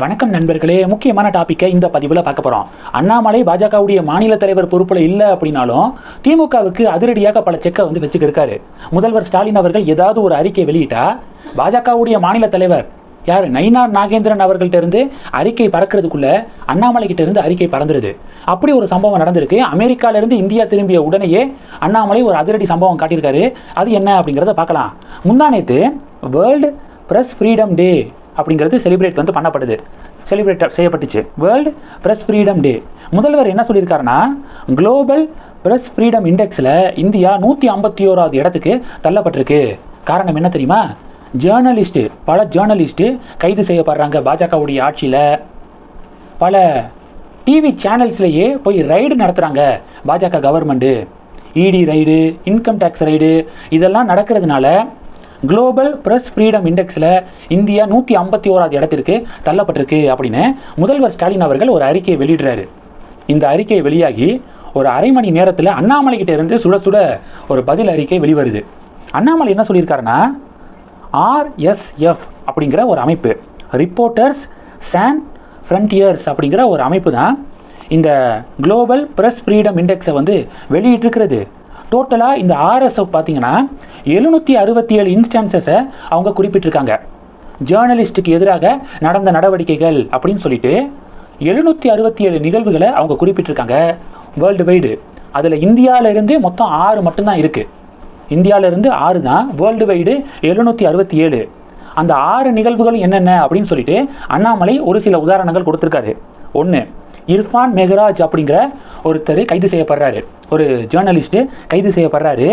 வணக்கம் நண்பர்களே முக்கியமான டாப்பிக்கை இந்த பதிவில் பார்க்க போகிறோம் அண்ணாமலை பாஜகவுடைய மாநில தலைவர் பொறுப்பில் இல்லை அப்படின்னாலும் திமுகவுக்கு அதிரடியாக பல செக்கை வந்து வச்சுக்கிருக்காரு. முதல்வர் ஸ்டாலின் அவர்கள் ஏதாவது ஒரு அறிக்கை வெளியிட்டா பாஜகவுடைய மாநில தலைவர் யார்? நயினார் நாகேந்திரன் அவர்கள்ட்ட இருந்து அறிக்கை பறக்கிறதுக்குள்ள அண்ணாமலை கிட்ட இருந்து அறிக்கை பறந்துருது. அப்படி ஒரு சம்பவம் நடந்திருக்கு. அமெரிக்காலிருந்து இந்தியா திரும்பிய உடனேயே அண்ணாமலை ஒரு அதிரடி சம்பவம் காட்டியிருக்காரு. அது என்ன அப்படிங்கிறத பார்க்கலாம். முந்தா நேற்று வேர்ல்டு ப்ரெஸ் ஃப்ரீடம் டே அப்படிங்கிறது செலிப்ரேட் வந்து பண்ணப்படுது. செலிப்ரேட் செய்யப்பட்டுச்சு. வேர்ல்டு ப்ரெஸ் ஃப்ரீடம் டே முதல்வர் என்ன சொல்லியிருக்காருன்னா குளோபல் ப்ரெஸ் ஃப்ரீடம் இண்டெக்ஸில் இந்தியா நூற்றி ஐம்பத்தி ஓராவது இடத்துக்கு தள்ளப்பட்டிருக்கு. காரணம் என்ன தெரியுமா? ஜேர்னலிஸ்ட்டு பல ஜேர்னலிஸ்ட்டு கைது செய்யப்படுறாங்க பாஜகவுடைய ஆட்சியில். பல டிவி சேனல்ஸ்லேயே போய் ரைடு நடத்துகிறாங்க பாஜக கவர்மெண்ட்டு இடி ரைடு இன்கம் டேக்ஸ் ரைடு இதெல்லாம் நடக்கிறதுனால குளோபல் பிரஸ் ஃப்ரீடம் இண்டெக்ஸில் இந்தியா நூற்றி ஐம்பத்தி ஓராவது இடத்திற்கு தள்ளப்பட்டிருக்கு அப்படின்னு முதல்வர் ஸ்டாலின் அவர்கள் ஒரு அறிக்கையை வெளியிடுறாரு. இந்த அறிக்கை வெளியாகி ஒரு அரை மணி நேரத்தில் அண்ணாமலை கிட்ட இருந்து சுட சுட ஒரு பதில் அறிக்கை வெளிவருது. அண்ணாமலை என்ன சொல்லியிருக்காருன்னா ஆர்எஸ்எஃப் அப்படிங்கிற ஒரு அமைப்பு ரிப்போர்ட்டர்ஸ் சான் ஃப்ரண்டியர்ஸ் அப்படிங்கிற ஒரு அமைப்பு தான் இந்த குளோபல் ப்ரெஸ் ஃப்ரீடம் இண்டெக்ஸை வந்து வெளியிட்டிருக்கிறது. டோட்டலாக இந்த ஆர்எஸ்எஃப் பார்த்தீங்கன்னா எழுநூற்றி அறுபத்தி ஏழு இன்ஸ்டான்சஸை அவங்க குறிப்பிட்டிருக்காங்க. ஜேர்னலிஸ்ட்டுக்கு எதிராக நடந்த நடவடிக்கைகள் அப்படின்னு சொல்லிட்டு எழுநூற்றி அறுபத்தி ஏழு நிகழ்வுகளை அவங்க குறிப்பிட்டிருக்காங்க. வேர்ல்டு வைடு அதில் இந்தியாவிலேருந்து மொத்தம் ஆறு மட்டும்தான் இருக்குது இந்தியாவிலேருந்து ஆறு தான். வேர்ல்டு வைடு எழுநூற்றி அறுபத்தி ஏழு அந்த ஆறு நிகழ்வுகளும் என்னென்ன அப்படின்னு சொல்லிட்டு அண்ணாமலை ஒரு சில உதாரணங்கள் கொடுத்துருக்காரு. ஒன்று இர்ஃபான் மெஹராஜ் அப்படிங்கிற ஒருத்தர் கைது செய்யப்படுறாரு. ஒரு ஜேர்னலிஸ்ட்டு கைது செய்யப்படுறாரு.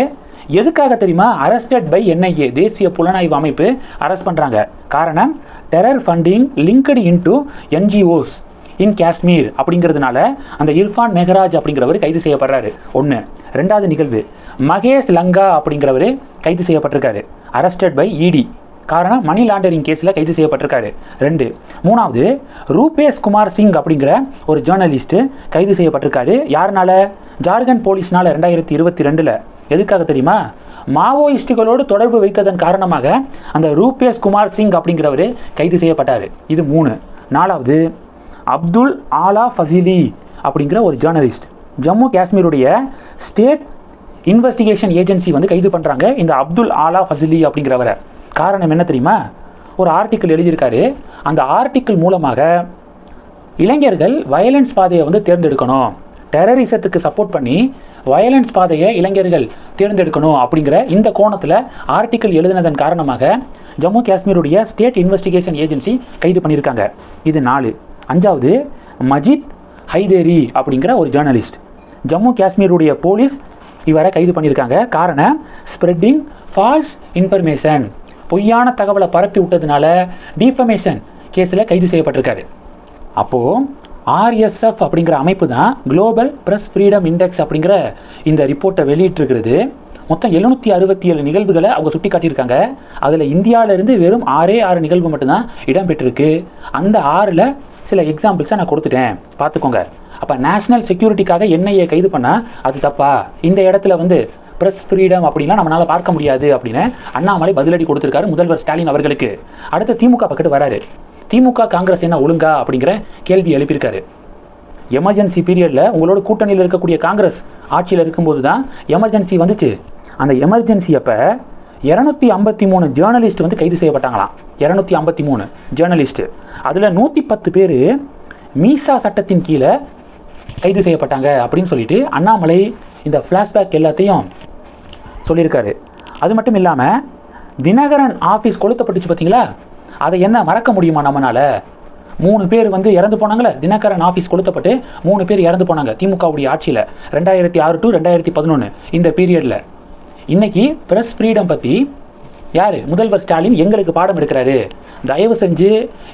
எதுக்காக தெரியுமா? அரஸ்டட் பை என்ஐஏ தேசிய புலனாய்வு அமைப்பு அரெஸ்ட் பண்ணுறாங்க காரணம் terror funding linked into NGOs in Kashmir அப்படிங்கிறதுனால அந்த இர்ஃபான் மெஹராஜ் அப்படிங்கிறவர் கைது செய்யப்படுறாரு. ஒன்று ரெண்டாவது நிகழ்வு மகேஷ் லங்கா அப்படிங்கிறவர் கைது செய்யப்பட்டிருக்காரு. அரஸ்டட் பை இடி காரணம் மணி லாண்டரிங் கேஸில் கைது செய்யப்பட்டிருக்காரு. ரெண்டு. மூணாவது ரூபேஷ் குமார் சிங் அப்படிங்கிற ஒரு ஜேர்னலிஸ்ட்டு கைது செய்யப்பட்டிருக்காரு. யாருனால? ஜார்க்கண்ட் போலீஸ்னால ரெண்டாயிரத்தி இருபத்தி ரெண்டில். எதுக்காக தெரியுமா? மாவோயிஸ்டுகளோடு தொடர்பு வைத்ததன் காரணமாக அந்த ரூபேஷ் குமார் சிங் அப்படிங்கிறவர் கைது செய்யப்பட்டார். இது மூணு. நாலாவது அப்துல் ஆலா ஃபசிலி அப்படிங்கிற ஒரு ஜேர்னலிஸ்ட் ஜம்மு காஷ்மீருடைய ஸ்டேட் இன்வெஸ்டிகேஷன் ஏஜென்சி வந்து கைது பண்ணுறாங்க இந்த அப்துல் ஆலா ஃபசிலி அப்படிங்கிறவரை. காரணம் என்ன தெரியுமா? ஒரு ஆர்டிக்கிள் எழுதியிருக்காரு. அந்த ஆர்டிக்கிள் மூலமாக இளைஞர்கள் வயலன்ஸ் பாதையை வந்து தேர்ந்தெடுக்கணும். டெரரிசத்துக்கு சப்போர்ட் பண்ணி வயலன்ஸ் பாதையை இளைஞர்கள் தேர்ந்தெடுக்கணும் அப்படிங்கிற இந்த கோணத்தில் ஆர்டிக்கிள் எழுதினதன் காரணமாக ஜம்மு காஷ்மீருடைய ஸ்டேட் இன்வெஸ்டிகேஷன் ஏஜென்சி கைது பண்ணியிருக்காங்க. இது நாலு. அஞ்சாவது மஜித் ஹைதேரி அப்படிங்கிற ஒரு ஜேர்னலிஸ்ட் ஜம்மு காஷ்மீருடைய போலீஸ் இவரை கைது பண்ணியிருக்காங்க. காரணம் ஸ்ப்ரெட்டிங் ஃபால்ஸ் இன்ஃபர்மேஷன் பொய்யான தகவலை பரப்பி விட்டதுனால டிஃபமேஷன் கேஸில் கைது செய்யப்பட்டிருக்காரு. அப்போது ஆர்எஸ்எஃப் அப்படிங்கிற அமைப்பு தான் குளோபல் ப்ரெஸ் ஃப்ரீடம் இண்டெக்ஸ் அப்படிங்கிற இந்த ரிப்போர்ட்டை வெளியிட்டிருக்கிறது. மொத்தம் எழுநூற்றி அறுபத்தி ஏழு நிகழ்வுகளை அவங்க சுட்டி காட்டியிருக்காங்க அதில் இந்தியாவிலேருந்து வெறும் ஆறே ஆறு நிகழ்வு மட்டும்தான் இடம்பெற்றிருக்கு. அந்த ஆறில் சில எக்ஸாம்பிள்ஸை நான் கொடுத்துட்டேன். பார்த்துக்கோங்க. அப்போ நேஷனல் செக்யூரிட்டிக்காக என்ஐஏ கைது பண்ணால் அது தப்பா? இந்த இடத்துல வந்து ப்ரெஸ் ஃப்ரீடம் அப்படின்னா நம்மளால் பார்க்க முடியாது அப்படின்னு அண்ணாமலை பதிலடி கொடுத்துருக்காரு முதல்வர் ஸ்டாலின் அவர்களுக்கு. அடுத்து திமுக பக்கத்து வராரு. திமுக காங்கிரஸ் என்ன ஒழுங்கா அப்படிங்கிற கேள்வி எழுப்பியிருக்காரு. எமர்ஜென்சி பீரியடில் உங்களோட கூட்டணியில் இருக்கக்கூடிய காங்கிரஸ் ஆட்சியில் இருக்கும்போது தான் எமர்ஜென்சி வந்துச்சு. அந்த எமர்ஜென்சி அப்போ இரநூத்தி ஐம்பத்தி மூணு ஜேர்னலிஸ்ட் வந்து கைது செய்யப்பட்டாங்களாம். இரநூத்தி ஐம்பத்தி மூணு ஜேர்னலிஸ்ட்டு அதில் நூற்றி பத்து பேர் மீசா சட்டத்தின் கீழே கைது செய்யப்பட்டாங்க அப்படின்னு சொல்லிட்டு அண்ணாமலை இந்த ஃப்ளாஷ்பேக் எல்லாத்தையும் சொல்லியிருக்காரு. அது மட்டும் இல்லாமல் தினகரன் ஆஃபீஸ் கொளுத்தப்பட்டுச்சு பார்த்தீங்களா அதை என்ன மறக்க முடியுமா நம்மனால? மூணு பேர் வந்து இறந்து போனாங்களே தினகரன் ஆஃபீஸ் கொளுத்தப்பட்டு மூணு பேர் இறந்து போனாங்க திமுகவுடைய ஆட்சியில். ரெண்டாயிரத்தி ஆறு டு ரெண்டாயிரத்தி பதினொன்று இந்த பீரியடில் இன்னைக்கு ப்ரெஸ் ஃப்ரீடம் பற்றி யார்? முதல்வர் ஸ்டாலின் எங்களுக்கு பாடம் எடுக்கிறாரு. தயவு செஞ்சு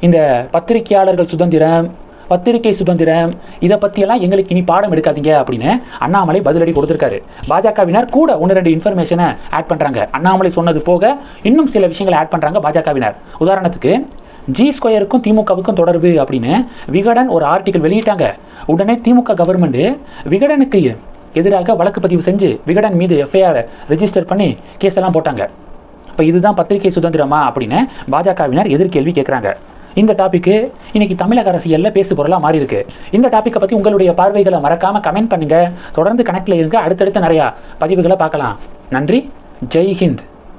இந்த பத்திரிகையாளர்கள் சுதந்திரம் பத்திரிகை சுதந்திரம் இதை பற்றியெல்லாம் எங்களுக்கு இனி பாடம் எடுக்காதீங்க அப்படின்னு அண்ணாமலை பதிலடி கொடுத்துருக்காரு. பாஜகவினர் கூட ஒன்று ரெண்டு இன்ஃபர்மேஷனை ஆட் பண்ணுறாங்க அண்ணாமலை சொன்னது போக இன்னும் சில விஷயங்களை ஆட் பண்ணுறாங்க பாஜகவினர். உதாரணத்துக்கு ஜி ஸ்கொயருக்கும் திமுகவுக்கும் தொடர்பு அப்படின்னு விகடன் ஒரு ஆர்டிக்கல் வெளியிட்டாங்க. உடனே திமுக கவர்மெண்ட் விகடனுக்கு எதிராக வழக்கு பதிவு செஞ்சு விகடன் மீது எஃப்ஐஆர் ரெஜிஸ்டர் பண்ணி கேஸ் எல்லாம் போட்டாங்க. இப்போ இதுதான் பத்திரிகை சுதந்திரமா அப்படின்னு பாஜகவினர் எதிர்கேள்வி கேட்குறாங்க இந்த டாபிக்கு இன்னைக்கு தமிழக அரசியலில் பேசு பொருளாக மாறி இருக்கு இந்த டாப்பிக்கை பற்றி உங்களுடைய பார்வைகளை மறக்காமல் கமெண்ட் பண்ணுங்க. தொடர்ந்து கனெக்டில் இருக்க அடுத்தடுத்து நிறையா பதிவுகளை பார்க்கலாம். நன்றி. ஜெய் ஹிந்த்.